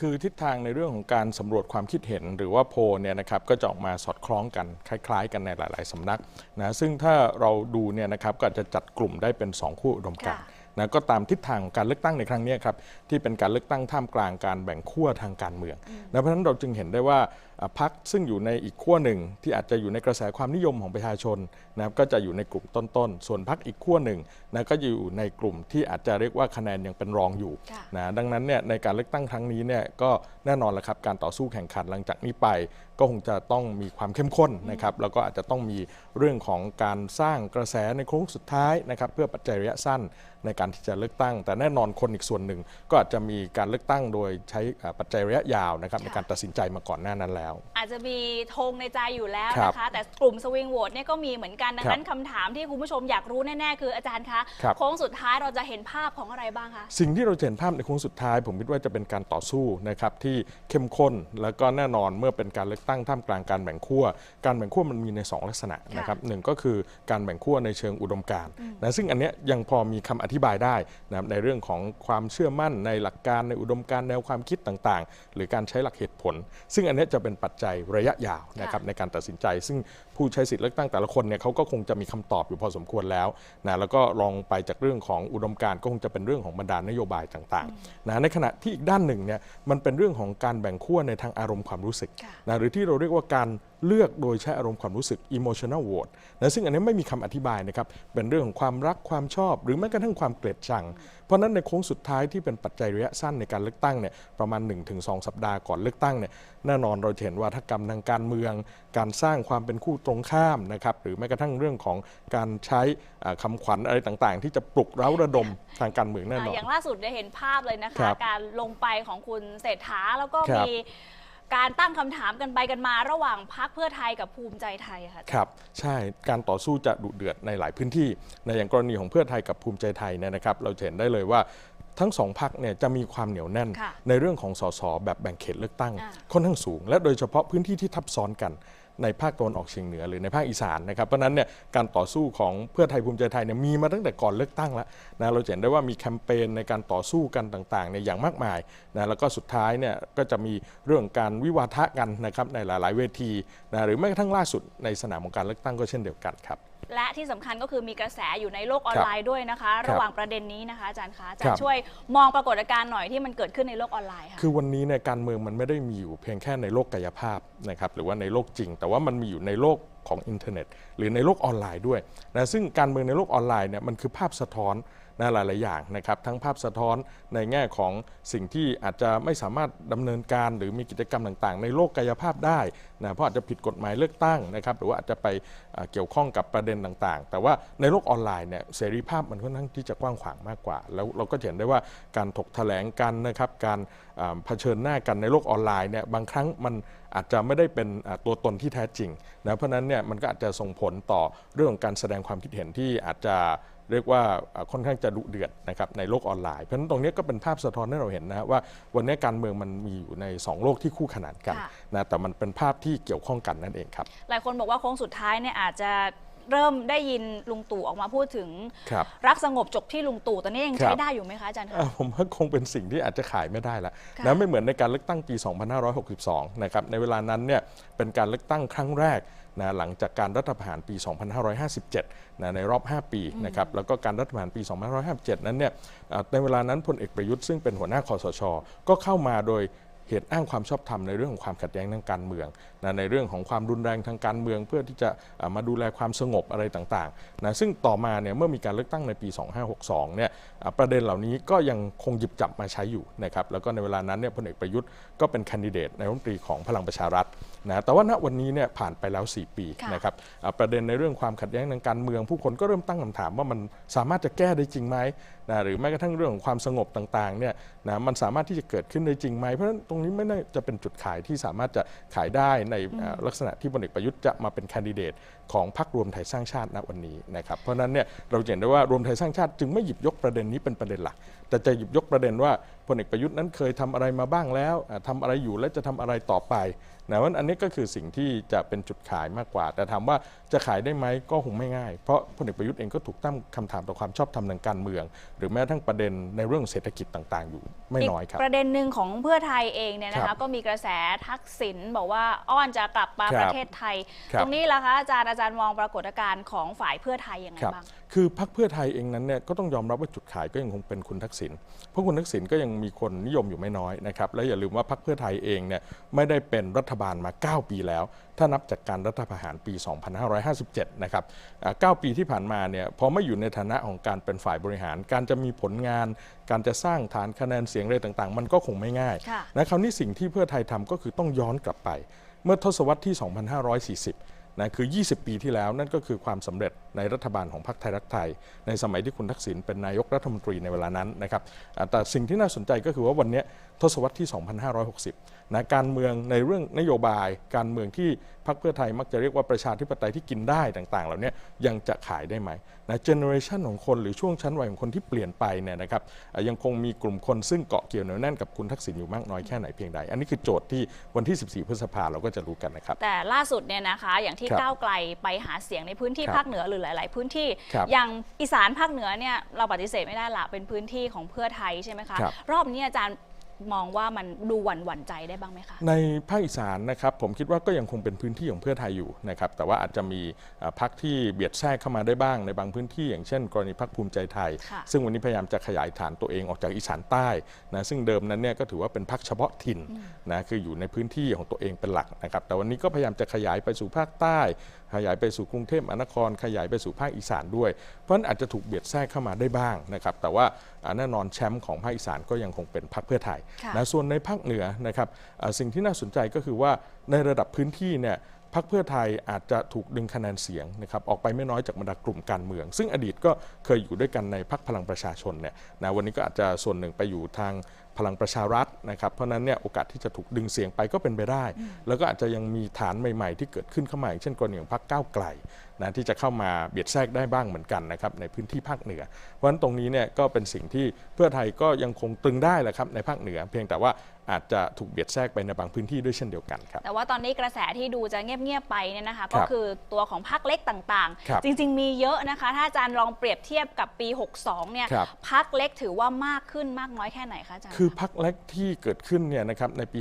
คือทิศทางในเรื่องของการสำรวจความคิดเห็นหรือว่าโพลเนี่ยนะครับก็จะออกมาสอดคล้องกันคล้าย ๆ กันในหลาย ๆสำนักนะซึ่งถ้าเราดูเนี่ยนะครับก็อาจจะจัดกลุ่มได้เป็น 2 คู่อุดมการณ์ค่ะนะก็ตามทิศทางของการเลือกตั้งในครั้งเนี้ยครับที่เป็นการเลือกตั้งท่ามกลางการแบ่งขั้วทางการเมืองนะเพราะฉะนั้นเราจึงเห็นได้ว่าอะ พรรคซึ่งอยู่ในอีกขั้วหนึ่ง ที่อาจจะอยู่ในกระแสความนิยมของประชาชนนะครับก็จะอยู่ในกลุ่มต้นๆ ส่วนพรรคอีกขั้วหนึ่งนะก็อยู่ในกลุ่มที่อาจจะเรียกว่าคะแนนยังเป็นรองอยู่นะดังนั้นเนี่ยในการเลือกตั้งครั้งนี้เนี่ยก็แน่นอนละครับการต่อสู้แข่งขันหลังจากนี้ไป ก็คงจะต้องมีความเข้มข้นนะครับแล้วก็อาจจะต้องมีเรื่องของการสร้างกระแสในโค้งสุดท้ายนะครับเพื่อปัจจัยระยะสั้นในการที่จะเลือกตั้ง แต่แน่นอนคนอีกส่วนหนึ่ง ก็อาจจะมีการเลือกตั้งโดยใช้ปัจจัยระยะยาวนะครับในการตัดสินใจมาก่อนหน้านั้นแล้วอาจจะมีธงในใจอยู่แล้วครับนะคะ แต่กลุ่มสวิงโหวตเนี่ยก็มีเหมือนกันดังครับนั้นคำถามที่คุณผู้ชมอยากรู้แน่ๆ คืออาจารย์คะครับ โค้งสุดท้ายเราจะเห็นภาพของอะไรบ้างคะ สิ่งที่เราจะเห็นภาพในโค้งสุดท้าย ผมคิดว่าจะเป็นการต่อสู้นะครับที่เข้มข้นแล้วก็แน่นอนเมื่อเป็นการเลือกตั้งท่ามกลางการแบ่งขั้วการแบ่งขั้วมันมีใน 2 ลักษณะนะครับหนึ่งก็คือการแบ่งขั้วในเชิงอุดมการณ์นะซึ่งอันเนี้ยยังพอมีคำอธิบายได้นะครับในเรื่องของความเชื่อมั่นในหลักการในอุดมการณ์แนวความคิดต่างๆ หรือการใช้หลักเหตุผล ซึ่งอันเนี้ยจะเป็นปัจจัยระยะยาวนะครับในการตัดสินใจ ซึ่งผู้ใช้สิทธิเลือกตั้งแต่ละคนเนี่ยเขาก็คงจะมีคำตอบอยู่พอสมควรแล้วนะแล้วก็ลองไปจากเรื่องของอุดมการณ์ก็คงจะเป็นเรื่องของบรรดานโยบายต่างๆนะในขณะที่อีกด้านหนึ่งเนี่ยมันเป็นเรื่องของการแบ่งขั้วในทางอารมณ์ความรู้สึกค่ะนะหรือที่เราเรียกว่าการ เลือกโดยใช้อารมณ์ความรู้สึก emotional vote นะซึ่งอันนี้ไม่มีคำอธิบายนะครับ เป็นเรื่องของความรักความชอบ หรือแม้กระทั่งความเกลียดชัง เพราะฉะนั้นในโค้งสุดท้ายที่เป็นปัจจัยระยะสั้นในการเลือกตั้งเนี่ยประมาณ 1-2 สัปดาห์ก่อนเลือกตั้งเนี่ยแน่นอนเราจะเห็นว่าถ้ากรรมทางการเมือง การสร้างความเป็นคู่ตรงข้ามนะครับหรือแม้กระทั่งเรื่องของการใช้อ่าคำขวัญอะไรต่างๆ ที่จะปลุกเร้าระดมทางการเมืองแน่นอนอย่างล่าสุดได้เห็นภาพเลยนะครัคะบการลงไปของคุณเศรษฐาแล้วก็ครับมี การตั้งคำถามกันไปกันมาระหว่างพักเพื่อไทยกับภูมิใจไทยอะค่ะครับ ใช่การต่อสู้จะดุเดือดในหลายพื้นที่ ในอย่างกรณีของเพื่อไทยกับภูมิใจไทยเนี่ยนะครับ เราจะเห็นได้เลยว่าทั้งสองพักเนี่ยจะมีความเหนียวแน่นค่ะในเรื่องของสสแบบแบ่งเขตเลือกตั้งอ่าค่อนข้างสูง และโดยเฉพาะพื้นที่ที่ทับซ้อนกัน ในภาคตะวันออกเฉียงเหนือหรือในภาคอีสานนะครับเพราะนั้นเนี่ยการต่อสู้ของเพื่อไทยภูมิใจไทยเนี่ยมีมาตั้งแต่ก่อนเลือกตั้งแล้วนะเราเห็นได้ว่ามีแคมเปญในการต่อสู้กันต่างๆเนี่ยอย่างมากมายนะแล้วก็สุดท้ายเนี่ยก็จะมีเรื่องการวิวาทะกันนะครับในหลาย ๆ เวทีนะหรือแม้กระทั่งล่าสุดในสนามของการเลือกตั้งก็เช่นเดียวกันครับ และที่สำคัญก็คือมีกระแสอยู่ในโลกออนไลน์ด้วยนะคะครับระหว่างประเด็นนี้นะคะอาจารย์คะอาจารครัย์บช่วยมองปรากฏการณ์หน่อยที่มันเกิดขึ้นในโลกออนไลน์ค่ะคือวันนี้เนี่ยการเมืองมันไม่ได้มีอยู่เพียงแค่ในโลกกายภาพนะครับหรือว่าในโลกจริง แต่ว่ามันมีอยู่ในโลกของอินเทอร์เน็ต หรือในโลกออนไลน์ด้วยนะซึ่งการเมืองในโลกออนไลน์เนี่ยมันคือภาพสะท้อน นะหลาย ๆ อย่างนะครับทั้งภาพสะท้อนในแง่ของสิ่งที่อาจจะไม่สามารถดำเนินการ หรือมีกิจกรรมต่าง ๆ ในโลกกายภาพได้นะเพราะอาจจะผิดกฎหมายเลือกตั้งนะครับหรือว่าอาจจะไปเกี่ยวข้องกับประเด็นต่าง ๆ แต่ว่าในโลกออนไลน์เนี่ยเสรีภาพมันค่อนข้างที่จะกว้างขวางมากกว่า แล้วเราก็เห็นได้ว่าการถกแถลงกันนะครับการเผชิญหน้ากันในโลกออนไลน์เนี่ยบางครั้งมันอาจจะไม่ได้เป็นตัวตนที่แท้จริงนะเพราะนั้นเนี่ยมันก็อาจจะส่งผลต่อเรื่องของการแสดงความคิดเห็นที่อาจจะ เรียกว่าอ่าค่อนข้างจะดุเดือดนะครับในโลกออนไลน์ เพราะฉะนั้นตรงนี้ก็เป็นภาพสะท้อนให้เราเห็นนะฮะว่าวันนี้การเมืองมันมีอยู่ในสองโลกที่คู่ขนานกันค่ะนะแต่มันเป็นภาพที่เกี่ยวข้องกันนั่นเองครับ หลายคนบอกว่าโค้งสุดท้ายเนี่ยอาจจะเริ่มได้ยินลุงตู่ออกมาพูดถึงครับรักสงบจบที่ลุงตู่ตอนนี้ยังครับใช้ได้อยู่ไหมคะอาจารย์คะอ่าผมว่าคงเป็นสิ่งที่อาจจะขายไม่ได้ละค่ะนะไม่เหมือนในการเลือกตั้งปี 2562 นะครับในเวลานั้นเนี่ยเป็นการเลือกตั้งครั้งแรก นะหลังจากการรัฐประหารปี 2557นะในรอบ 5 ปีนะครับแล้วก็การรัฐประหารปี 2557 นั้นเนี่ยอ่าในเวลานั้นพลเอกประยุทธ์ซึ่งเป็นหัวหน้าคอสช ก็เข้ามาโดยเหตุอ้างความชอบธรรมในเรื่องของความขัดแย้งทางการเมือง นะในเรื่องของความรุนแรงทางการเมืองเพื่อที่จะอ่ามาดูแลความสงบอะไรต่างๆนะซึ่งต่อมาเนี่ยเมื่อมีการเลือกตั้งในปี 2562 เนี่ยอ่าประเด็นเหล่านี้ก็ยังคงหยิบจับมาใช้อยู่นะครับแล้วก็ในเวลานั้นเนี่ยพลเอกประยุทธ์ก็เป็นแคนดิเดตในรัฐมนตรีของพลังประชารัฐนะแต่ว่าณวันนี้เนี่ยผ่านไปแล้ว 4 ปีค่ะนะครับอ่าประเด็นในเรื่องความขัดแย้งทางการเมือง ผู้คนก็เริ่มตั้งคำถามว่ามันสามารถจะแก้ได้จริงไหมนะหรือแม้กระทั่งเรื่องของความสงบต่างๆเนี่ยนะมันสามารถที่จะเกิดขึ้นได้จริงไหมเพราะฉะนั้นตรงนี้ไม่น่าจะเป็นจุดขายที่สามารถจะขายได้ในเอ่อลักษณะที่พลเอกประยุทธ์จะมาเป็นแคนดิเดตของพรรครวมไทยสร้างชาติณวันนี้นะครับเพราะฉะนั้นเนี่ยเราจะเห็นได้ว่ารวมไทยสร้างชาติจึงไม่หยิบยกประเด็นนี้เป็นประเด็นหลัก แต่จะหยิบยกประเด็นว่าพลเอกประยุทธ์นั้นเคยทำอะไรมาบ้างแล้วอ่าทำอะไรอยู่และจะทำอะไรต่อไป นะว่าอันนี้ก็คือสิ่งที่จะเป็นจุดขายมากกว่า แต่ถามว่าจะขายได้ไหมก็คงไม่ง่าย เพราะพลเอกประยุทธ์เองก็ถูกตั้งคำถามต่อความชอบธรรมทางการเมือง หรือแม้กระทั้งประเด็นในเรื่องเศรษฐกิจต่าง ๆ อยู่ไม่น้อยครับกประเด็นหนึ่งของเพื่อไทยเองเนี่ยนะครัคะบก็มีกระแสทักษิณบอกว่าอ้อนจะกลับมาครับประเทศไทยครับตรงนี้ล่ะคะอาจารย์อาจารย์มองปรากฏการณ์ของฝ่ายเพื่อไทยยังไงครับบ้าง คือพรรคเพื่อไทยเองนั้นเนี่ยก็ต้องยอมรับว่าจุดขายก็ยังคงเป็นคุณทักษิณเพราะคุณทักษิณก็ยังมีคนนิยมอยู่ไม่น้อยนะครับและอย่าลืมว่าพรรคเพื่อไทยเองเนี่ยไม่ได้เป็นรัฐบาลมา 9 ปีแล้ว ถ้านับจากการรัฐประหารปี 2557 นะครับอ่า9ปีที่ผ่านมาเนี่ยพอไม่อยู่ในฐานะของการเป็นฝ่ายบริหาร การจะมีผลงาน การจะสร้างฐานคะแนนเสียงอะไรต่างๆ มันก็คงไม่ง่ายค่ะนะคราวนี้สิ่งที่เพื่อไทยทำก็คือต้องย้อนกลับไป เมื่อทศวรรษที่ 2540 นะคือ 20 ปีที่แล้วนั่นก็คือความสำเร็จในรัฐบาลของพรรคไทยรักไทย ในสมัยที่คุณทักษิณเป็นนายกรัฐมนตรีในเวลานั้นนะครับแต่สิ่งที่น่าสนใจก็คือว่าวันนี้ทศวรรษที่ 2560 นะการเมืองในเรื่องนโยบาย การเมืองที่พรรคเพื่อไทยมักจะเรียกว่าประชาธิปไตยที่กินได้ต่างๆ เหล่านี้ยังจะขายได้ไหมนะเจเนอเรชันของคนหรือช่วงชั้นวัยของคนที่เปลี่ยนไปเนี่ยนะครับอะยังคงมีกลุ่มคนซึ่งเกาะเกี่ยวเหนียวแน่นกับคุณทักษิณอยู่มากน้อยแค่ไหนเพียงใด อันนี้คือโจทย์ที่วันที่ 14 พฤษภาเราก็จะรู้กันนะครับ แต่ล่าสุดเนี่ยนะคะอย่างที่ครับก้าวไกลไปหาเสียงในพื้นที่ครับภาคเหนือหรือหลาย ๆ พื้นที่ครับอย่างอีสานภาคเหนือเนี่ยเราปฏิเสธไม่ได้ละเป็นพื้นที่ของเพื่อไทยใช่ไหมคะครับรอบนี้อาจารย์ มองว่ามันดูหวั่นหวั่นใจได้บ้างไหมคะ ในภาคอีสานนะครับผมคิดว่าก็ยังคงเป็นพื้นที่ของเพื่อไทยอยู่นะครับแต่ว่าอาจจะมีอ่าพรรคที่เบียดแทรกเข้ามาได้บ้างในบางพื้นที่ อย่างเช่น กรณีพรรคภูมิใจไทยค่ะซึ่งวันนี้พยายามจะขยายฐานตัวเองออกจากอีสานใต้นะซึ่งเดิมนั้นเนี่ยก็ถือว่าเป็นพรรคเฉพาะถิ่นนะคืออยู่ในพื้นที่ของตัวเองเป็นหลักนะครับแต่วันนี้ก็พยายามจะขยายไปสู่ภาคใต้ ขยายไปสู่กรุงเทพมหานคร ขยายไปสู่ภาคอีสานด้วย เพราะฉะนั้นอาจจะถูกเบียดแทรกเข้ามาได้บ้างนะครับแต่ว่าอ่าแน่นอนแชมป์ของภาคอีสานก็ยังคงเป็นพรรคเพื่อไทยค่ะนะส่วนในภาคเหนือนะครับอ่าสิ่งที่น่าสนใจก็คือว่าในระดับพื้นที่เนี่ยพรรคเพื่อไทยอาจจะถูกดึงคะแนนเสียงนะครับออกไปไม่น้อยจากบรรดากลุ่มการเมือง ซึ่งอดีตก็เคยอยู่ด้วยกันในพรรคพลังประชาชนเนี่ยนะวันนี้ก็อาจจะส่วนหนึ่งไปอยู่ทาง พลังประชารัฐนะครับเพราะฉะนั้นเนี่ยโอกาสที่จะถูกดึงเสียงไปก็เป็นไปได้ แล้วก็อาจจะยังมีฐานใหม่ ๆ ที่เกิดขึ้นเข้ามาอย่างเช่นกรณีของพรรคก้าวไกลนะที่จะเข้ามาเบียดแทรกได้บ้างเหมือนกันนะครับในพื้นที่ภาคเหนือ เพราะฉะนั้นตรงนี้เนี่ยก็เป็นสิ่งที่เพื่อไทยก็ยังคงตรึงได้แหละครับในภาคเหนือ เพียงแต่ว่า อาจจะถูกเบียดแทรกไปในบางพื้นที่ด้วยเช่นเดียวกันครับแต่ว่าตอนนี้กระแสที่ดูจะเงียบๆไปเนี่ยนะคะครัก็บคือตัวของพักเล็กต่างครับๆจริง ๆ มีเยอะนะคะ ถ้าอาจารย์ลองเปรียบเทียบกับปี 62 เนี่ยครับพักเล็กถือว่ามากขึ้นมากน้อยแค่ไหนคะอาจารย์คือพักเล็กที่เกิดขึ้นเนี่ยนะครับในปี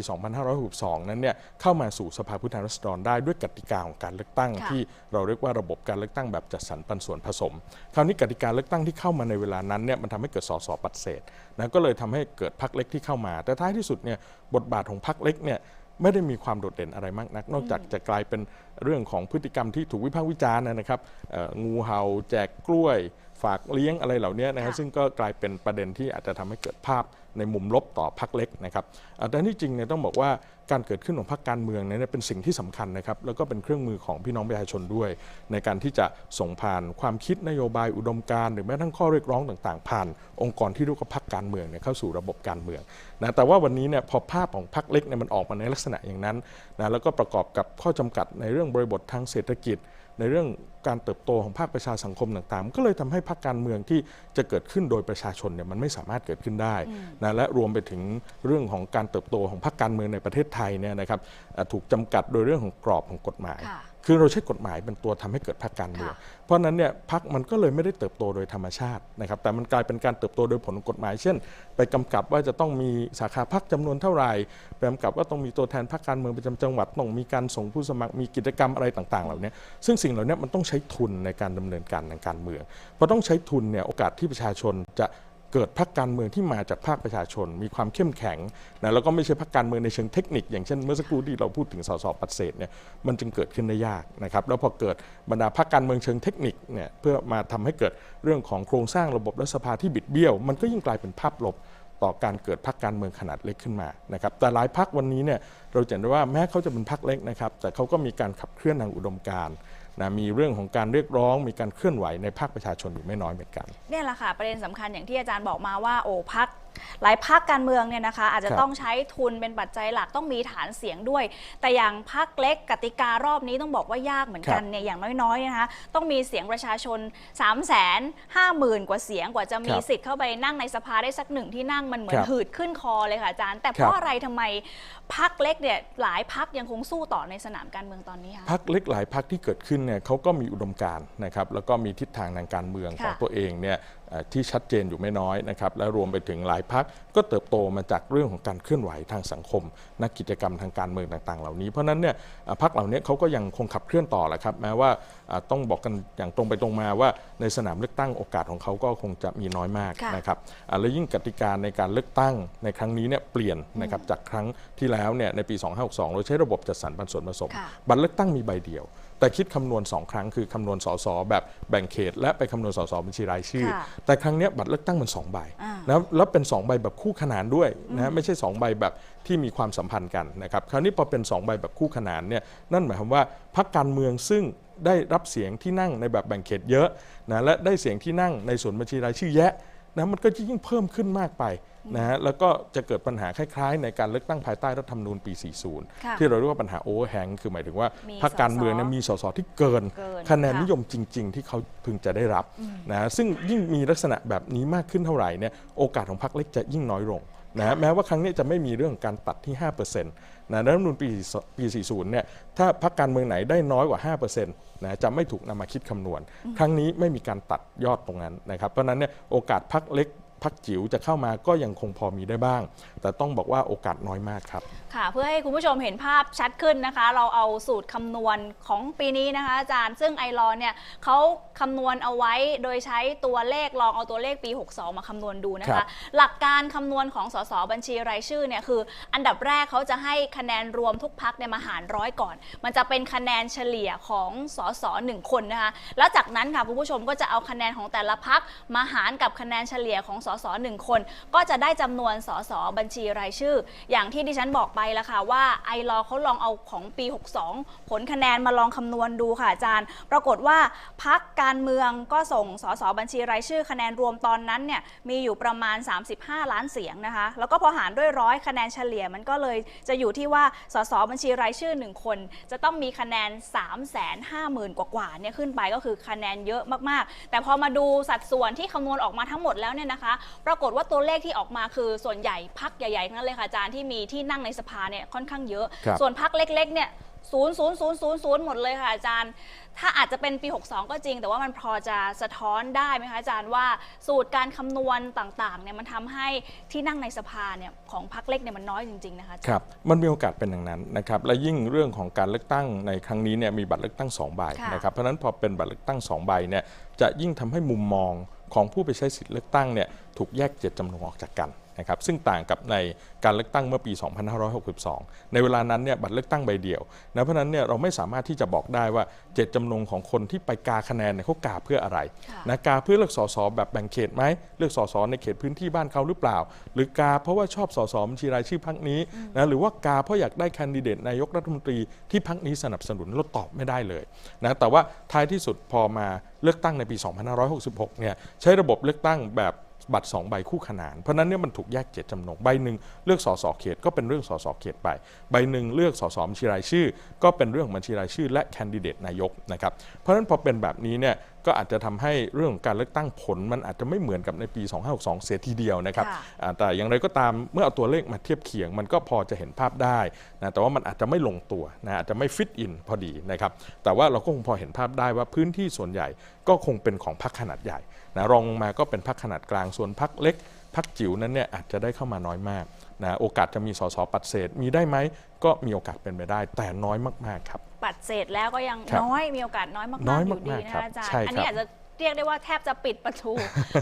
2562 นั้นเนี่ยเข้ามาสู่สภาผู้แทนราษฎรได้ด้วยกติกาของการเลือกตั้งค่ะที่เราเรียกว่าระบบการเลือกตั้งแบบจัดสรรปันส่วนผสม คราวนี้กติกาเลือกตั้งที่เข้ามาในเวลานั้นเนี่ยมันทำให้เกิดสสปัดเศษ นะก็เลยทำให้เกิดพักเล็กที่เข้ามา แต่ท้ายที่สุดเนี่ยบทบาทของพักเล็กเนี่ยไม่ได้มีความโดดเด่นอะไรมากนัก นอกจากจะกลายเป็นเรื่องของพฤติกรรมที่ถูกวิพากษ์วิจารณ์นะครับเอ่องูเห่าแจกกล้วย ฝากเลี้ยงอะไรเหล่านี้นะครับค่ะซึ่งก็กลายเป็นประเด็นที่อาจจะทำให้เกิดภาพ ในมุมลบต่อพรรคเล็กนะครับแต่ที่จริงเนี่ยต้องบอกว่าการเกิดขึ้นของพรรคการเมืองเนี่ยเป็นสิ่งที่สำคัญนะครับแล้วก็เป็นเครื่องมือของพี่น้องประชาชนด้วย ในการที่จะส่งผ่านความคิดนโยบายอุดมการณ์หรือแม้ทั้งข้อเรียกร้องต่างๆ ผ่าน องค์กรที่รียกว่าพรรคการเมืองเนี่ยเข้าสู่ระบบการเมืองนะแต่ว่าวันนี้เนี่ยพอภาพของพรรคเล็กเนี่ยมันออกมาในลักษณะอย่างนั้นนะแล้วก็ประกอบกับข้อจำกัดในเรื่องบริบททางเศรษฐกิจ ในเรื่องการเติบโตของภาคประชาสังคมต่างๆ ก็เลยทำให้พรรคการเมืองที่จะเกิดขึ้นโดยประชาชนเนี่ยมันไม่สามารถเกิดขึ้นได้นะและรวมไปถึงเรื่องของการเติบโตของพรรคการเมืองในประเทศไทยเนี่ยนะครับถูกจำกัดโดยเรื่องของกรอบของกฎหมาย ค่ะคือเราใช้กฎหมายเป็นตัวทำให้เกิดพรรคการเมืองค่ะเพราะฉะนั้นเนี่ยพรรคมันก็เลยไม่ได้เติบโตโดยธรรมชาตินะครับ แต่มันกลายเป็นการเติบโตโดยผลของกฎหมาย เช่น ไปกำกับว่าจะต้องมีสาขาพรรคจำนวนเท่าไหร่ไปกำกับว่าต้องมีตัวแทนพรรคการเมืองประจำจังหวัดต้องมีการส่งผู้สมัครมีกิจกรรมอะไรต่างๆ เหล่านี้ซึ่งสิ่งเหล่านี้มันต้องใช้ทุนในการดำเนินการทางการเมืองพอต้องใช้ทุนเนี่ยโอกาสที่ประชาชนจะ เกิดพรรคการเมืองที่มาจากภาคประชาชน มีความเข้มแข็งนะแล้วก็ไม่ใช่พรรคการเมืองในเชิงเทคนิค อย่างเช่นเมื่อสักครู่ที่เราพูดถึงสสปัดเศษเนี่ยมันจึงเกิดขึ้นได้ยากนะครับแล้วพอเกิดบรรดาพรรคการเมืองเชิงเทคนิคเนี่ยเพื่อมาทำให้เกิดเรื่องของโครงสร้างระบบรัฐสภาที่บิดเบี้ยว มันก็ยิ่งกลายเป็นภาพลบต่อการเกิดพรรคการเมืองขนาดเล็กขึ้นมานะครับแต่หลายพรรควันนี้เนี่ยเราเห็นได้ว่าแม้เขาจะเป็นพรรคเล็กนะครับแต่เขาก็มีการขับเคลื่อนทางอุดมการ นะมีเรื่องของการเรียกร้อง มีการเคลื่อนไหวในภาคประชาชนอยู่ไม่น้อยเหมือนกัน เนี่ยแหละค่ะ ประเด็นสำคัญอย่างที่อาจารย์บอกมาว่าโอ้พัก หลายพักการเมืองเนี่ยนะคะ อาจจะครับต้องใช้ทุนเป็นปัจจัยหลักต้องมีฐานเสียงด้วย แต่อย่างพักเล็กกติการอบนี้ต้องบอกว่ายากเหมือนกันเนี่ยอย่างน้อยๆนะคะต้องมีเสียงประชาชน 3 5 0 0 0 0 กว่าเสียงกว่าจะมีครับสิทธิ์เข้าไปนั่งในสภาได้สักหนึ่งที่นั่งมันเหมือนครับหืดขึ้นคอเลยค่ะอาจารย์ แต่เพครัราะบอะไรทำไมพักเล็กเนี่ยหลายพักยังคงสู้ต่อในสนามการเมืองตอนนี้คะพักเล็กหลายพักที่เกิดขึ้นเนี่ยเขาก็มีอุดมการณ์นะครับแล้วก็มีทิศทางทางการเมืองของค่ะตัวเองเนี่ยเอ่อ ที่ชัดเจนอยู่ไม่น้อยนะครับและรวมไปถึงหลายพักก็เติบโตมาจากเรื่องของการเคลื่อนไหวทางสังคม นักกิจกรรมทางการเมืองต่างๆ เหล่านี้เพราะฉะนั้นเนี่ยเอ่อพักเหล่านี้เขาก็ยังคงขับเคลื่อนต่อแหละครับแม้ว่าอ่าต้องบอกกันอย่างตรงไปตรงมาว่าในสนามเลือกตั้งโอกาสของเขาก็คงจะมีน้อยมากค่ะนะครับอ่าและยิ่งกติกาในการเลือกตั้งในครั้งนี้เนี่ยเปลี่ยนนะครับจากครั้งที่แล้วเนี่ยในปี 2562 เราใช้ระบบจัดสรรปันส่วนผสมค่ะบัตรเลือกตั้งมีใบเดียว แต่คิดคำนวณ 2 ครั้งคือคำนวณสสแบบแบ่งเขต และไปคำนวณสสบัญชีรายชื่อค่ะแต่ครั้งเนี้ยบัตรเลือกตั้งมัน2ใบอ่านะแล้วเป็น 2 ใบแบบคู่ขนานด้วยนะไม่ใช่ 2 ใบแบบที่มีความสัมพันธ์กันนะครับคราวนี้พอเป็น 2 ใบแบบคู่ขนานเนี่ยนั่นหมายความว่าพรรคการเมืองซึ่งได้รับเสียงที่นั่งในแบบแบ่งเขตเยอะนะและได้เสียงที่นั่งในส่วนบัญชีรายชื่อแยะนะมันก็จะยิ่งเพิ่มขึ้นมากไป นะฮะแล้วก็จะเกิดปัญหาคล้ายๆ ในการเลือกตั้งภายใต้รัฐธรรมนูญปี 40ค่ะที่เราเรียกว่าปัญหาโอเวอร์แฮงคือหมายถึงว่ามีพรรคการเมืองเนี่ยสสมีสสที่เกินเกินคะแนนค่ะนิยมจริง ๆ ที่เขาพึงจะได้รับนะซึ่งยิ่งมีลักษณะแบบนี้มากขึ้นเท่าไหร่เนี่ยโอกาสของพรรคเล็กจะยิ่งน้อยลงนะแม้ว่าครั้งนี้จะไม่มีเรื่องการตัดที่ 5%นะรัฐธรรมนูญปีปี 40 เนี่ย ถ้าพรรคการเมืองไหนได้น้อยกว่า 5%นะจะไม่ถูกนำมาคิดคำนวณ ครั้งนี้ไม่มีการตัดยอดตรงนั้นนะครับ เพราะฉะนั้นเนี่ยโอกาสพรรคเล็ก พรรคจิ๋วจะเข้ามาก็ยังคงพอมีได้บ้าง แต่ต้องบอกว่าโอกาสน้อยมากครับ ค่ะ เพื่อให้คุณผู้ชมเห็นภาพชัดขึ้นนะคะ เราเอาสูตรคำนวณของปีนี้นะคะอาจารย์ซึ่งไอรอนเนี่ยเขาคำนวณเอาไว้โดยใช้ตัวเลขลองเอาตัวเลขปี 62 มาคำนวณดูนะครัคะ บ หลักการคำนวณของสสบัญชีรายชื่อเนี่ยคือ อันดับแรกเขาจะให้คะแนนรวมทุกพักเนี่ยมาหารร้อยก่อน มันจะเป็นคะแนนเฉลี่ยของสสหนึ่งคนนะคะแล้วจากนั้นค่ะคุณผู้ชมก็จะเอาคะแนนของแต่ละพักมาหารกับคะแนนเฉลี่ยของสสหนึ่งคน ก็จะได้จำนวนสสบัญชีรายชื่อ อย่างที่ดิฉันบอกไปแล้วค่ะว่าไอรอเขาลองเอาของปี 62 ผลคะแนนมาลองคำนวณดูค่ะอาจารย์ ปรากฏว่าพักการเมืองก็ส่งสสบัญชีรายชื่อ คะแนนรวมตอนนั้นเนี่ยมีอยู่ประมาณ 35 ล้านเสียงนะคะแล้วก็พอหารด้วยร้อยคะแนนเฉลี่ยมันก็เลยจะอยู่ที่ว่าสสบัญชีรายชื่อ 1 คน จะต้องมีคะแนน 3 5 0 0 0 0 กว่าๆเนี่ยขึ้นไปก็คือคะแนนเยอะมากๆ แต่พอมาดูสัดส่วนที่คำนวณออกมาทั้งหมดแล้วเนี่ยนะคะปรากฏว่าตัวเลขที่ออกมาคือส่วนใหญ่พักใหญ่ๆทั้งนั้นเลยค่ะอาจารย์ที่มีที่นั่งในสภาเนี่ยค่อนข้างเยอะครับส่วนพักเล็กๆเนี่ยศูนย์ศูนย์ศูนย์ศูนย์ศูนย์หมดเลยค่ะอาจารย์ ถ้าอาจจะเป็นปี 62 ก็จริง แต่ว่ามันพอจะสะท้อนได้ไหมคะอาจารย์ว่าสูตรการคำนวณต่างๆเนี่ยมันทำให้ที่นั่งในสภาเนี่ยของพักเล็กเนี่ยมันน้อยจริงๆนะคะอาจารย์ครับมันมีโอกาสเป็นอย่างนั้นนะครับและยิ่งเรื่องของการเลือกตั้งในครั้งนี้เนี่ยมีบัตรเลือกตั้ง2ใบค่ะนะครับเพราะฉะนั้นพอเป็นบัตรเลือกตั้ง2ใบเนี่ยจะยิ่งทำให้มุมมอง ของผู้ไปใช้สิทธิ์เลือกตั้งเนี่ยถูกแยกเจ็ดจำนวนออกจากกัน นะครับซึ่งต่างกับในการเลือกตั้งเมื่อปี 2562 ในเวลานั้นเนี่ยบัตรเลือกตั้งใบเดียวนะเพราะฉะนั้นเนี่ยเราไม่สามารถที่จะบอกได้ว่าเจตจำนงของคนที่ไปกาคะแนนเนี่ยเขากาเพื่ออะไรค่ะนะกาเพื่อเลือกสสแบบแบ่งเขตไหมเลือกสสในเขตพื้นที่บ้านเขาหรือเปล่า หรือกาเพราะว่าชอบสสบัญชีรายชื่อพักนี้นะหรือว่ากาเพราะอยากได้แคนดิเดตนายกรัฐมนตรีที่พักนี้สนับสนุนเราตอบไม่ได้เลยนะแต่ว่าท้ายที่สุดพอมาเลือกตั้งในปี 2566 เนี่ยใช้ระบบเลือกตั้งแบบ บัตร2ใบคู่ขนาน เพราะฉะนั้นเนี่ยมันถูกแยกเจตจำนง ใบหนึ่งเลือกสสเขตก็เป็นเรื่องสสเขตไป ใบหนึ่งเลือกสสบัญชีรายชื่อ ก็เป็นเรื่องของบัญชีรายชื่อ และแคนดิเดตนายกนะครับ เพราะฉะนั้นพอเป็นแบบนี้เนี่ยก็อาจจะทำให้เรื่องของการเลือกตั้งผลมันอาจจะไม่เหมือนกับในปี 2562 เสียทีเดียวนะครับค่ะอ่าแต่อย่างไรก็ตามเมื่อเอาตัวเลขมาเทียบเคียง มันก็พอจะเห็นภาพได้นะแต่ว่ามันอาจจะไม่ลงตัวนะอาจจะไม่ฟิตอินพอดีนะครับแต่ว่าเราก็คงพอเห็นภาพได้ว่าพื้นที่ส่วนใหญ่ก็คงเป็นของพรรคขนาดใหญ่ นะรองลงมาก็เป็นพรรคขนาดกลางส่วนพรรคเล็กพรรคจิ๋วนั้นเนี่ยอาจจะได้เข้ามาน้อยมากนะโอกาสจะมีสสปัดเศษมีได้ไหมก็มีโอกาสเป็นไปได้ แต่น้อยมากๆครับ ปัดเศษแล้วก็ยังครับน้อยมีโอกาสน้อยมากน้อยๆอยู่ดีมากๆนะครัคะบอาจารย์ใช่อันนี้ครับอาจจะเรียกได้ว่าแทบจะปิดประตู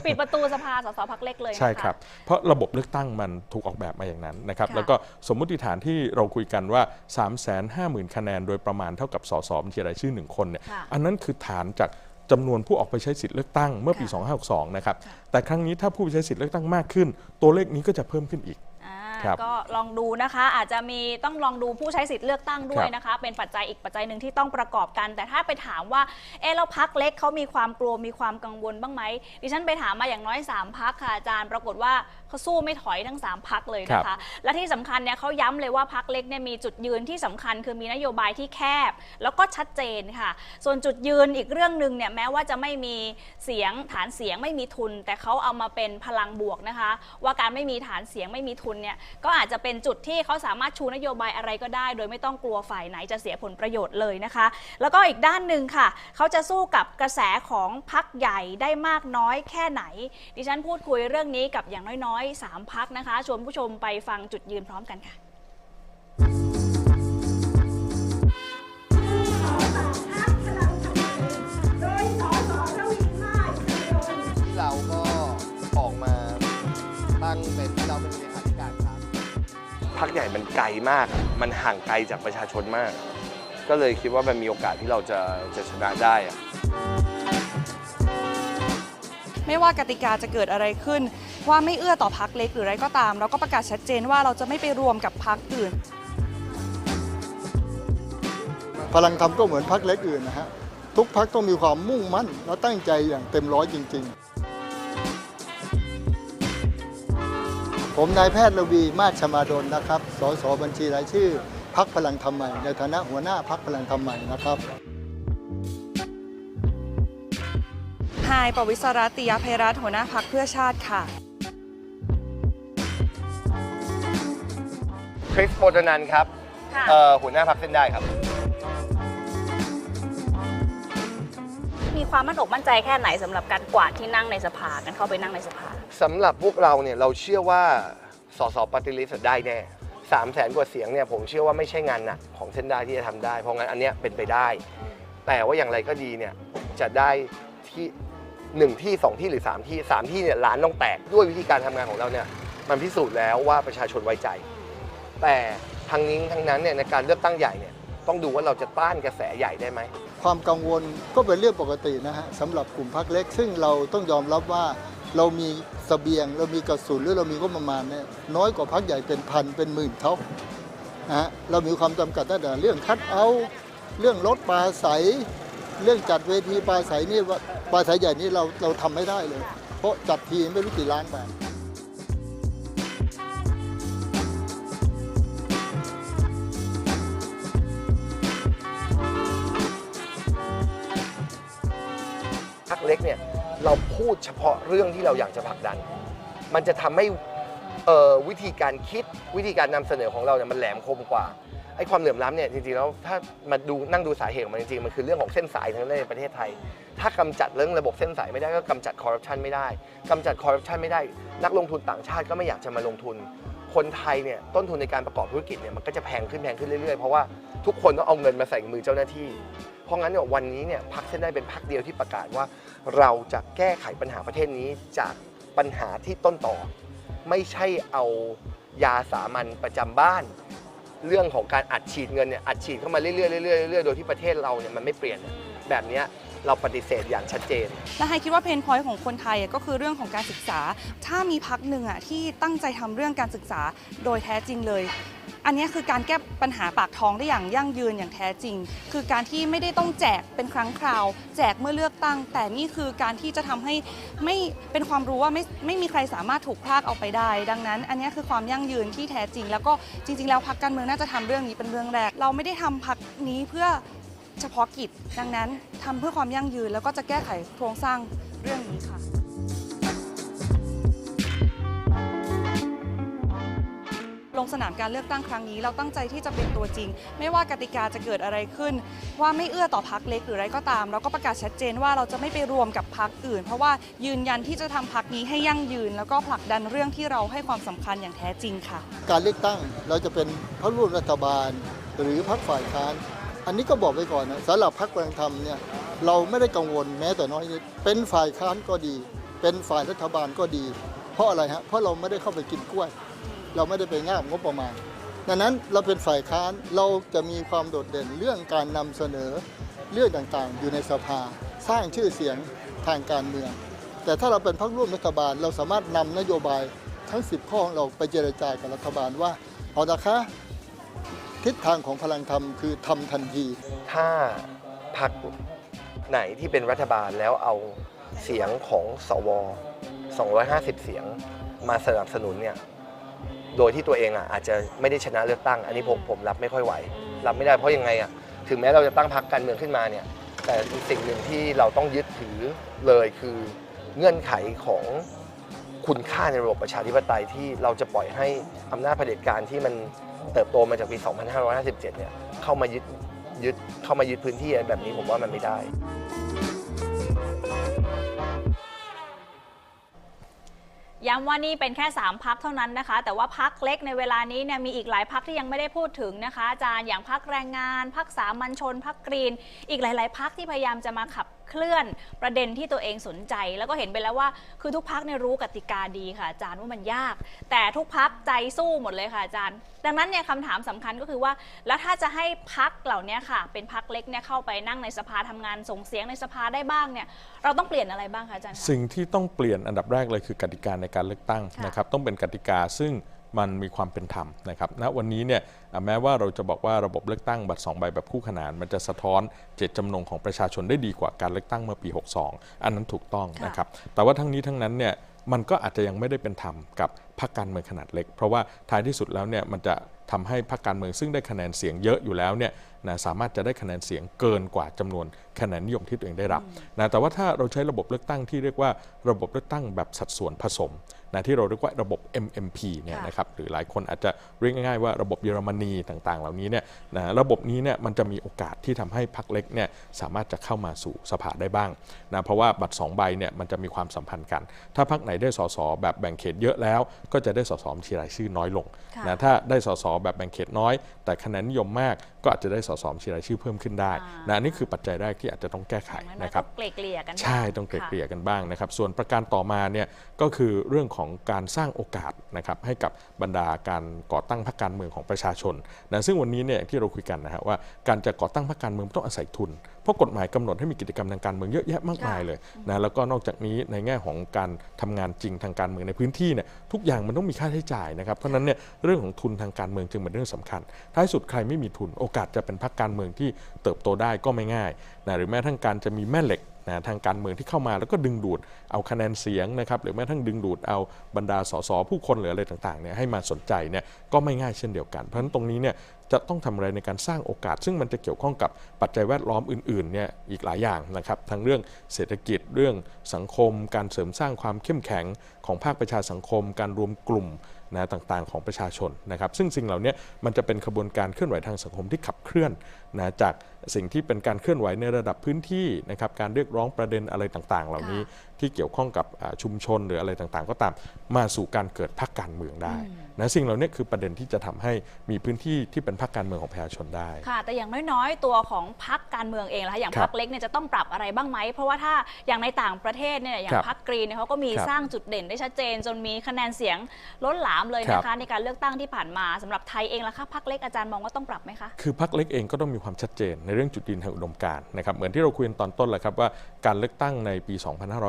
ปิดประตูสภาสสพักเล็กเลยนะคะใช่ครับ เพราะระบบเลือกตั้งมันถูกออกแบบมาอย่างนั้นนะครับค่ะแล้วก็สมมุติฐานที่เราคุยกันว่า 3 5 0 0 0 0 คะแนนโดยประมาณเท่ากับสสบัญชีรายชื่อ 1 คนเนี่ยค่ะอันนั้นคือฐานจาก จำนวนผู้ออกไปใช้สิทธิ์เลือกตั้งเมื่อปีค่ะ2562 นะครับค่ะแต่ครั้งนี้ถ้าผู้ไปใช้สิทธิ์เลือกตั้งมากขึ้น ตัวเลขนี้ก็จะเพิ่มขึ้นอีกอ่าครับก็ลองดูนะคะ อาจจะมีต้องลองดูผู้ใช้สิทธิ์เลือกตั้งด้วยครับนะคะ เป็นปัจจัยอีกปัจจัยหนึ่งที่ต้องประกอบกัน แต่ถ้าไปถามว่าเออแล้วพักเล็กเขามีความกลัวมีความกังวลบ้างไหมดิฉันไปถามมาอย่างน้อย3พักค่ะอาจารย์ปรากฏว่า เขาสู้ไม่ถอยทั้ง 3 พักเลยนะคะ และที่สำคัญเนี่ยเขาย้ำเลยว่าพักเล็กเนี่ยมีจุดยืนที่สำคัญคือมีนโยบายที่แคบ แล้วก็ชัดเจนค่ะ ส่วนจุดยืนอีกเรื่องหนึ่งเนี่ยแม้ว่าจะไม่มีเสียงฐานเสียงไม่มีทุน แต่เขาเอามาเป็นพลังบวกนะคะ ว่าการไม่มีฐานเสียงไม่มีทุนเนี่ยก็อาจจะเป็นจุดที่เขาสามารถชูนโยบายอะไรก็ได้ โดยไม่ต้องกลัวฝ่ายไหนจะเสียผลประโยชน์เลยนะคะ แล้วก็อีกด้านหนึ่งค่ะ เขาจะสู้กับกระแสของพักใหญ่ได้มากน้อยแค่ไหน ดิฉันพูดคุยเรื่องนี้กับอย่างน้อยๆ3พักนะคะ ชวนผู้ชมไปฟังจุดยืนพร้อมกันค่ะเราก็ออกมาตั้งเป็นเราเป็นเลขาธิการครับพักใหญ่มันไกลมาก มันห่างไกลจากประชาชนมาก ก็เลยคิดว่ามันมีโอกาสที่เราจะจะชนะได้อะ ไม่ว่ากติกาจะเกิดอะไรขึ้น ว่าไม่เอื้อต่อพักเล็กหรืออะไรก็ตาม เราก็ประกาศชัดเจนว่าเราจะไม่ไปรวมกับพักอื่น พลังธรรมก็เหมือนพักเล็กอื่นนะฮะทุกพักต้องมีความมุ่งมั่น และตั้งใจอย่างเต็มร้อยจริง ๆ ผมนายแพทย์ระวีมาชมาดลนะครับ สสบัญชีรายชื่อพักพลังธรรมใหม่ ในฐานะหัวหน้าพักพลังธรรมใหม่นะครับ ไฮายปวิศรัตติยภัยรัตน์หัวหน้าพักเพื่อชาติค่ะ คริสโปตนันครับค่ะ เอ่อหัวหน้าพักเส้นได้ครับ มีความมั่นอกมั่นใจแค่ไหนสำหรับการกวาดที่นั่งในสภากันเข้าไปนั่งในสภา สำหรับพวกเราเนี่ยเราเชื่อว่าสสปฏิริษได้แน่สามแสนกว่าเสียงเนี่ยผมเชื่อว่าไม่ใช่งานหนักของเส้นได้ที่จะทำได้ เพราะงั้นอันเนี้ยเป็นไปได้ แต่ว่าอย่างไรก็ดีเนี่ยจะได้ที่ หนึ่งที่สองที่หรือสามที่สามที่เนี่ยล้านต้องแตกด้วยวิธีการทำงานของเราเนี่ยมันพิสูจน์แล้วว่าประชาชนไว้ใจ แต่ทางนี้ทั้งนั้นเนี่ยในการเลือกตั้งใหญ่เนี่ยต้องดูว่าเราจะต้านกระแสใหญ่ได้ไหม ความกังวลก็เป็นเรื่องปกตินะฮะสำหรับกลุ่มพักเล็ก ซึ่งเราต้องยอมรับว่าเรามีเสบียง เรามีกระสุนหรือเรามีงบประมาณเนี่ยน้อยกว่าพักใหญ่เป็นพันเป็นหมื่นเท่านะฮะเรามีความจำกัดตั้งแต่เรื่องคัดเอา เรื่องรถปลาใส เรื่องจัดเวทีปลาใสนี่ปลาใสใหญ่นี่เราเราทำไม่ได้เลย เพราะจัดทีไม่รู้กี่ล้านบาทพักเล็กเนี่ยเราพูดเฉพาะเรื่องที่เราอยากจะผลักดัน มันจะทำให้เอ่อวิธีการคิดวิธีการนำเสนอของเราเนี่ยมันแหลมคมกว่า ไอ้ความเหลื่อมล้ำเนี่ยจริงๆแล้วถ้ามาดูนั่งดูสาเหตุของมันจริงๆมันคือเรื่องของเส้นสายทั้งนั้นในประเทศไทย ถ้ากำจัดเรื่องระบบเส้นสายไม่ได้ก็กำจัดคอร์รัปชันไม่ได้กำจัดคอร์รัปชันไม่ได้ นักลงทุนต่างชาติก็ไม่อยากจะมาลงทุน คนไทยเนี่ยต้นทุนในการประกอบธุรกิจเนี่ยมันก็จะแพงขึ้นแพงขึ้นเรื่อยๆเพราะว่าทุกคนต้องเอาเงินมาใส่มือเจ้าหน้าที่ เพราะงั้นเนี่ยวันนี้เนี่ยพักเส้นได้เป็นพักเดียวที่ประกาศว่า เราจะแก้ไขปัญหาประเทศนี้จากปัญหาที่ต้นต่อ ไม่ใช่เอายาสามัญประจำบ้าน เรื่องของการอัดฉีดเงินเนี่ยอัดฉีดเข้ามาเรื่อยๆเรื่อยๆเรื่อยๆโดยที่ประเทศเราเนี่ยมันไม่เปลี่ยนเนี่ยแบบเนี้ยเราปฏิเสธอย่างชัดเจน และไฮคิดว่าเพนพอยต์ของคนไทยอะก็คือเรื่องของการศึกษา ถ้ามีพักหนึ่งอะที่ตั้งใจทำเรื่องการศึกษาโดยแท้จริงเลย อันนี้คือการแก้ปัญหาปากท้องได้อย่างยั่งยืนอย่างแท้จริง คือการที่ไม่ได้ต้องแจกเป็นครั้งคราว แจกเมื่อเลือกตั้ง แต่นี่คือการที่จะทำให้ไม่เป็นความรู้ว่าไม่ไม่มีใครสามารถถูกพรากเอาไปได้ ดังนั้น อันนี้คือความยั่งยืนที่แท้จริง แล้วก็จริง ๆ แล้วพักการเมืองน่าจะทำเรื่องนี้เป็นเรื่องแรก เราไม่ได้ทำพักนี้เพื่อเฉพาะกิจ ดังนั้นทำเพื่อความยั่งยืนแล้วก็จะแก้ไขโครงสร้างเรื่องนี้ค่ะ ลงสนามการเลือกตั้งครั้งนี้ เราตั้งใจที่จะเป็นตัวจริง ไม่ว่ากติกาจะเกิดอะไรขึ้น ว่าไม่เอื้อต่อพักเล็กหรืออะไรก็ตาม เราก็ประกาศชัดเจนว่าเราจะไม่ไปรวมกับพักอื่น เพราะว่ายืนยันที่จะทำพักนี้ให้ยั่งยืน แล้วก็ผลักดันเรื่องที่เราให้ความสำคัญอย่างแท้จริงค่ะ การเลือกตั้งเราจะเป็นพรรคร่วมรัฐบาล หรือพรรคฝ่ายค้านอันนี้ก็บอกไว้ก่อนนะสำหรับพรรคพลังธรรมเนี่ยเราไม่ได้กังวลแม้แต่น้อยนิดเป็นฝ่ายค้านก็ดี เป็นฝ่ายรัฐบาลก็ดี เพราะอะไรฮะเพราะเราไม่ได้เข้าไปกินกล้วย เราไม่ได้ไปง่ามงบประมาณ ดังนั้นเราเป็นฝ่ายค้านเราจะมีความโดดเด่นเรื่องการนำเสนอเรื่องต่างๆ อยู่ในสภา สร้างชื่อเสียงทางการเมือง แต่ถ้าเราเป็นพรรคร่วมรัฐบาล เราสามารถนำนโยบายทั้ง 10 ข้อของเราไปเจรจากับรัฐบาลว่าเอานะคะทิศทางของพลังธรรมคือทำทันที ถ้าพรรคไหนที่เป็นรัฐบาลแล้วเอาเสียงของสว 250 เสียงมาสนับสนุนเนี่ย โดยที่ตัวเองอะอาจจะไม่ได้ชนะเลือกตั้ง อันนี้ผมผมรับไม่ค่อยไหว รับไม่ได้เพราะยังไงอะถึงแม้เราจะตั้งพรรคการเมืองขึ้นมาเนี่ยแต่อีกสิ่งหนึ่งที่เราต้องยึดถือเลยคือเงื่อนไขของคุณค่าในระบบประชาธิปไตยที่เราจะปล่อยให้อำนาจเผด็จการที่มันเติบโตมาจากปี 2557 เนี่ยเข้ามายึดยึดเข้ามายึดพื้นที่อะไรแบบนี้ผมว่ามันไม่ได้ ย้ำว่านี่เป็นแค่ 3พักเท่านั้นนะคะ แต่ว่าพักเล็กในเวลานี้เนี่ยมีอีกหลายพักที่ยังไม่ได้พูดถึงนะคะอาจารย์อย่างพักแรงงานพักสามัญชนพักกรีน อีกหลาย ๆ พักที่พยายามจะมาขับ เคลื่อนประเด็นที่ตัวเองสนใจ แล้วก็เห็นไปแล้วว่าคือทุกพักเนี่ยรู้กติกาดีค่ะอาจารย์ว่ามันยาก แต่ทุกพักใจสู้หมดเลยค่ะอาจารย์ ดังนั้นเนี่ยคำถามสำคัญก็คือว่า แล้วถ้าจะให้พักเหล่านี้ค่ะ เป็นพักเล็กเนี่ยเข้าไปนั่งในสภาทำงานส่งเสียงในสภาได้บ้างเนี่ยเราต้องเปลี่ยนอะไรบ้างคะอาจารย์สิ่งที่ต้องเปลี่ยนอันดับแรกเลยคือกติกาในการเลือกตั้งนะครับต้องเป็นกติกาซึ่ง มันมีความเป็นธรรมนะครับณวันนี้เนี่ยอะแม้ว่าเราจะบอกว่าระบบเลือกตั้งบัตรสองใบแบบคู่ขนาน มันจะสะท้อนเจตจำนงของประชาชนได้ดีกว่าการเลือกตั้งเมื่อปี 62 อันนั้นถูกต้องค่ะนะครับแต่ว่าทั้งนี้ทั้งนั้นเนี่ยมันก็อาจจะยังไม่ได้เป็นธรรมกับพรรคการเมืองขนาดเล็ก เพราะว่าท้ายที่สุดแล้วเนี่ยมันจะทำให้พรรคการเมืองซึ่งได้คะแนนเสียงเยอะอยู่แล้วเนี่ยนะสามารถจะได้คะแนนเสียงเกินกว่าจำนวนคะแนนนิยมที่ตัวเองได้รับนะแต่ว่าถ้าเราใช้ระบบเลือกตั้งที่เรียกว่าระบบเลือกตั้งแบบสัดส่วนผสม นะที่เราเรียกว่าระบบ MMP เนี่ยค่ะนะครับหรือหลายคนอาจจะเรียกง่ายๆว่าระบบเยอรมนีต่างๆ เหล่านี้เนี่ยนะระบบนี้เนี่ยมันจะมีโอกาสที่ทำให้พรรคเล็กเนี่ยสามารถจะเข้ามาสู่สภาได้บ้างนะเพราะว่าบัตรสองใบเนี่ยมันจะมีความสัมพันธ์กัน ถ้าพรรคไหนได้สสแบบแบ่งเขตเยอะแล้ว ก็จะได้สสบัญชีรายชื่อน้อยลงค่ะนะถ้าได้สสแบบแบ่งเขตน้อย แต่คะแนนนิยมมาก ก็อาจจะได้สสบัญชีรายชื่อเพิ่มขึ้นได้อ่านนะอันนี่คือปัจจัยแรกที่อาจจะต้องแก้ไขอย่างน้อยๆนะครับต้องเกลี่ยเกลี่ยๆกันบ้างใช่ต้องเกลี่ยค่ะเกลี่ยกันบ้างนะครับ ส่วนประการต่อมาเนี่ยก็คือเรื่องของการสร้างโอกาสนะครับให้กับบรรดาการก่อตั้งพรรคการเมืองของประชาชนนะซึ่งวันนี้เนี่ยที่เราคุยกันนะฮะว่าการจะก่อตั้งพรรคการเมืองต้องอาศัยทุน เพราะกฎหมายกำหนดให้มีกิจกรรมทางการเมืองเยอะแยะมากมายเลยนะแล้วก็นอกจากนี้ในแง่ของการทำงานจริงทางการเมืองในพื้นที่เนี่ยทุกอย่างมันต้องมีค่าใช้จ่ายนะครับเพราะฉะนั้นเนี่ยเรื่องของทุนทางการเมืองจึงเป็นเรื่องสำคัญ ท้ายสุดใครไม่มีทุนโอกาสจะเป็นพรรคการเมืองที่เติบโตได้ก็ไม่ง่ายนะหรือแม้ทั้งการจะมีแม่เหล็ก นะทางการเมืองที่เข้ามาแล้วก็ดึงดูดเอาคะแนนเสียงนะครับหรือแม้ทั้งดึงดูดเอาบรรดาสสผู้คนหรืออะไรต่างๆเนี่ยให้มาสนใจเนี่ยก็ไม่ง่ายเช่นเดียวกัน เพราะฉะนั้นตรงนี้เนี่ยจะต้องทำอะไรในการสร้างโอกาส ซึ่งมันจะเกี่ยวข้องกับปัจจัยแวดล้อมอื่นๆเนี่ยอีกหลายอย่างนะครับทั้งเรื่องเศรษฐกิจเรื่องสังคม การเสริมสร้างความเข้มแข็งของภาคประชาสังคม การรวมกลุ่ม นะต่างๆ ของประชาชนนะครับ ซึ่งสิ่งเหล่านี้มันจะเป็นขบวนการเคลื่อนไหวทางสังคมที่ขับเคลื่อนนะจากสิ่งที่เป็นการเคลื่อนไหวในระดับพื้นที่นะครับการเรียกร้องประเด็นอะไรต่างๆ เหล่านี้ที่เกี่ยวข้องกับอ่าชุมชนหรืออะไรต่างๆ ก็ตามมาสู่การเกิดพรรคการเมืองได้ นะสิ่งเหล่านี้คือประเด็นที่จะทำให้มีพื้นที่ที่เป็นพรรคการเมืองของประชาชนได้ค่ะแต่อย่างน้อยๆ ตัวของพักการเมืองเองล่ะคะอย่างครับพักเล็กเนี่ยจะต้องปรับอะไรบ้างไหมเพราะว่าถ้าอย่างในต่างประเทศเนี่ยอย่าครังบพักกรีนเนี่ยเขาก็มีครับสร้างจุดเด่นได้ชัดเจน จนมีคะแนนเสียงล้นหลามเลยครันะคะบในการเลือกตั้งที่ผ่านมาสำหรับไทยเองล่ะคะพักเล็กอาจารย์มองว่าต้องปรับไหมคะคือพรรคเล็กเองก็ต้องมีความชัดเจนในเรื่องจุดยืนทางอุดมการณ์นะครับเหมือนที่เราคุยกันตอนต้นแหละครับว่าการเลือกตั้งในปี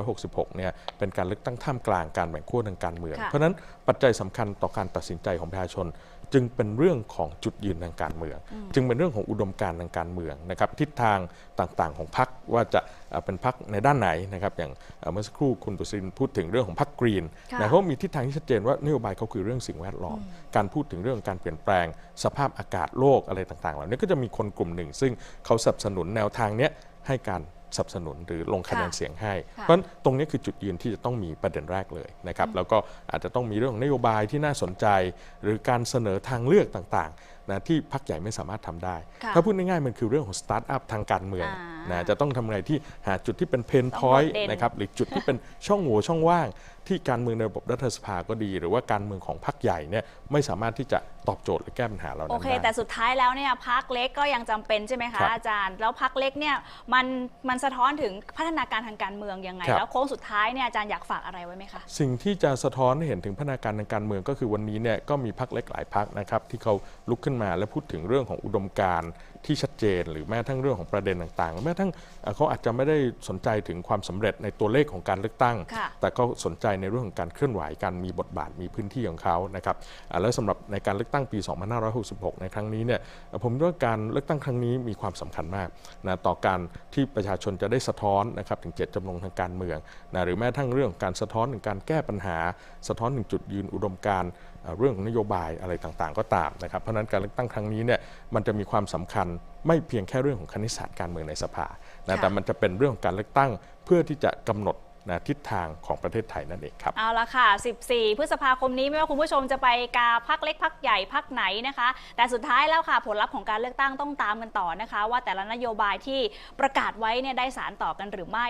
2566 เนี่ยเป็นการเลือกตั้งท่ามกลางการแบ่งขั้วทางการเมืองค่ะเพราะฉะนั้น ปัจจัยสำคัญต่อการตัดสินใจของประชาชน จึงเป็นเรื่องของจุดยืนทางการเมือง จึงเป็นเรื่องของอุดมการณ์ทางการเมืองนะครับทิศทางต่างๆ ของพรรคว่าจะเอ่อเป็นพรรคในด้านไหนนะครับอย่างเอ่อเมื่อสักครู่คุณตุสินพูดถึงเรื่องของพรรคกรีนค่ะนะเขามีทิศทางที่ชัดเจนว่านโยบายเขาคือเรื่องสิ่งแวดล้อม การพูดถึงเรื่องการเปลี่ยนแปลง สภาพอากาศโลกอะไรต่างๆ เหล่านี้ก็จะมีคนกลุ่มหนึ่ง ซึ่งเขาสนับสนุนแนวทางเนี้ยให้การ สนับสนุนหรือลงคะแนนค่ะเสียงให้ค่ะเพราะฉะนั้นตรงนี้คือจุดยืนที่จะต้องมีประเด็นแรกเลยนะครับแล้วก็อาจจะต้องมีเรื่องของนโยบายที่น่าสนใจ หรือการเสนอทางเลือกต่างๆนะที่พรรคใหญ่ไม่สามารถทำได้ค่ะถ้าพูดง่ายๆมันคือเรื่องของสตาร์ทอัพทางการเมืองอ่านนะจะต้องทำอะไรที่หาจุดที่เป็นเพนต้องพอยต์โดดเด่นนะครับหรือจุดที่เป็นช่องโหว่ช่องว่าง ที่การเมืองในระบบรัฐสภาก็ดี หรือว่าการเมืองของพรรคใหญ่เนี่ยไม่สามารถที่จะตอบโจทย์หรือแก้ปัญหาเหล่าโอนั้นเคได้แต่สุดท้ายแล้วเนี่ยพักเล็กก็ยังจำเป็นใช่ไหมครัคะบอาจารย์ แล้วพักเล็กเนี่ยมันมันสะท้อนถึงพัฒนาการทางการเมืองยังไงครับแล้วโค้งสุดท้ายเนี่ยอาจารย์อยากฝากอะไรไว้ไหมคะสิ่งที่จะสะท้อนให้เห็นถึงพัฒนาการทางการเมืองก็คือวันนี้เนี่ยก็มีพรรคเล็กหลายพรรคนะครับที่เขาลุกขึ้นมาและพูดถึงเรื่องของอุดมการณ์ ที่ชัดเจน หรือแม้ทั้งเรื่องของประเด็นต่างๆหรือแม้ทั้งเอ่อเขาอาจจะไม่ได้สนใจถึงความสำเร็จในตัวเลขของการเลือกตั้งค่ะแต่ก็สนใจในเรื่องของการเคลื่อนไหวการมีบทบาทมีพื้นที่ของเขานะครับอ่าแล้วสำหรับในการเลือกตั้งปี 2566 ในครั้งนี้เนี่ยเอ่อผมคิดว่าการเลือกตั้งครั้งนี้มีความสำคัญมากนะต่อการที่ประชาชนจะได้สะท้อนนะครับถึงเจตจำนงทางการเมืองนะหรือแม้กระทั่งเรื่องของการสะท้อนถึงการแก้ปัญหา สะท้อนถึงจุดยืนอุดมการณ์ เรื่องของนโยบายอะไรต่างๆ ก็ตามนะครับ เพราะนั้นการเลือกตั้งครั้งนี้เนี่ยมันจะมีความสำคัญไม่เพียงแค่เรื่องของคณิตศาสตร์การเมืองในสภานะแต่มันจะเป็นเรื่องของการเลือกตั้งเพื่อที่จะกำหนดนะทิศทางของประเทศไทยนั่นเองครับ เอาละค่ะ 14 พฤษภาคมนี้ไม่ว่าคุณผู้ชมจะไปกาพักเล็กพักใหญ่พักไหนนะคะ แต่สุดท้ายแล้วค่ะ ผลลัพธ์ของการเลือกตั้งต้องตามกันต่อนะคะ ว่าแต่ละนโยบายที่ประกาศไว้เนี่ยได้สารต่อกันหรือไม่